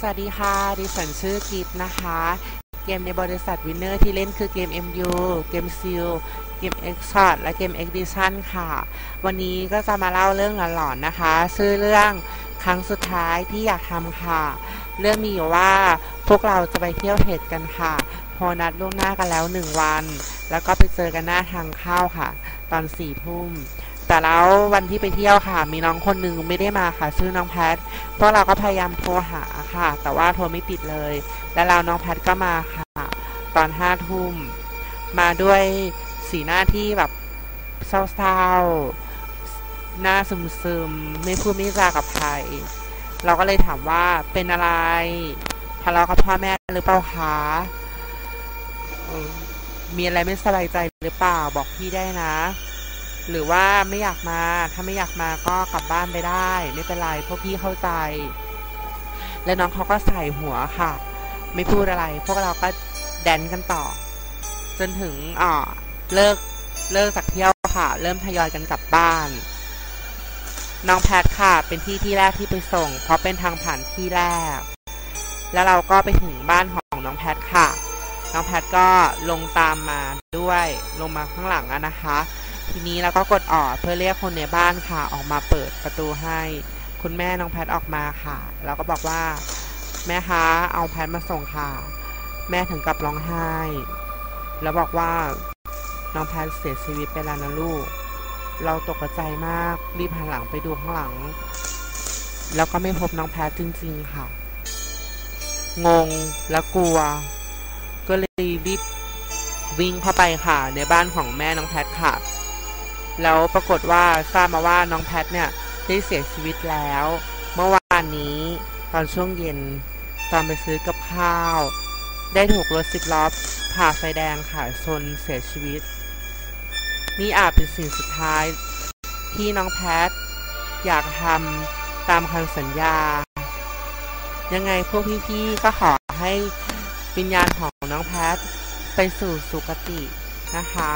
สวัสดีค่ะ ดิฉันชื่อกิฟนะคะ เกมในบริษัทวินเนอร์ที่เล่นคือเกม MU เกมซิลเกม X s h o t และเกม Edition ค่ะ วันนี้ก็จะมาเล่าเรื่องหลอนๆนะคะ ชื่อเรื่องครั้งสุดท้ายที่อยากทำค่ะ เรื่องมีอยู่ว่าพวกเราจะไปเที่ยวเทดกันค่ะ พอนัดล่วงหน้ากันแล้วหนึ่งวัน แล้วก็ไปเจอกันหน้าทางเข้าค่ะ ตอนสี่ทุ่ม แต่แล้ววันที่ไปเที่ยวค่ะ มีน้องคนหนึ่งไม่ได้มาค่ะชื่อน้องแพทพวกเราก็พยายามโทรหาค่ะ แต่ว่าโทรไม่ติดเลย แล้วเราน้องแพทก็มาค่ะ ตอนห้าทุ่ม มาด้วยสีหน้าที่แบบเศร้าๆ หน้าซึมๆ ไม่พูดไม่จากับใคร เราก็เลยถามว่าเป็นอะไรทะเลาะกับพ่อแม่หรือเปล่าคะมีอะไรไม่สบายใจหรือเปล่าบอกพี่ได้นะ หรือว่าไม่อยากมา ถ้าไม่อยากมาก็กลับบ้านไปได้ ไม่เป็นไรพวกพี่เข้าใจ แล้วน้องเขาก็ใส่หัวค่ะ ไม่พูดอะไร พวกเราก็แดนกันต่อ จนถึงอ่าเลิกเลิกจากเที่ยวค่ะ เริ่มทยอยกันกลับบ้าน น้องแพทค่ะ เป็นที่ที่แรกที่ไปส่ง เพราะเป็นทางผ่านที่แรก แล้วเราก็ไปถึงบ้านของน้องแพทค่ะ น้องแพทก็ลงตามมาด้วยลงมาข้างหลังอะนะคะ ทีนี้เราก็กดออดเพื่อเรียกคนในบ้านค่ะ ออกมาเปิดประตูให้ คุณแม่น้องแพทออกมาค่ะ เราก็บอกว่า แม่คะเอาแพทมาส่งค่ะ แม่ถึงกับร้องไห้ แล้วบอกว่าน้องแพทเสียชีวิตไปแล้วนะลูก เราตกใจมากรีบหันหลังไปดูข้างหลัง แล้วก็ไม่พบน้องแพทจริง ๆ ค่ะ งงและกลัว ก็เลยรีบวิ่งเข้าไปค่ะ ในบ้านของแม่น้องแพทค่ะ แล้วปรากฏว่าทราบมาว่าน้องแพทเนี่ยได้เสียชีวิตแล้ว เมื่อวานนี้ตอนช่วงเย็นตอนไปซื้อกับข้าว ได้ถูกรถสิบล้อผ่าไฟแดงค่ะชนเสียชีวิต นี่อาจเป็นสิ่งสุดท้าย ที่น้องแพท อยากทำตามคำสัญญา ยังไงพวกพี่ๆก็ขอให้วิญญาณของน้องแพท ไปสู่สุคตินะคะ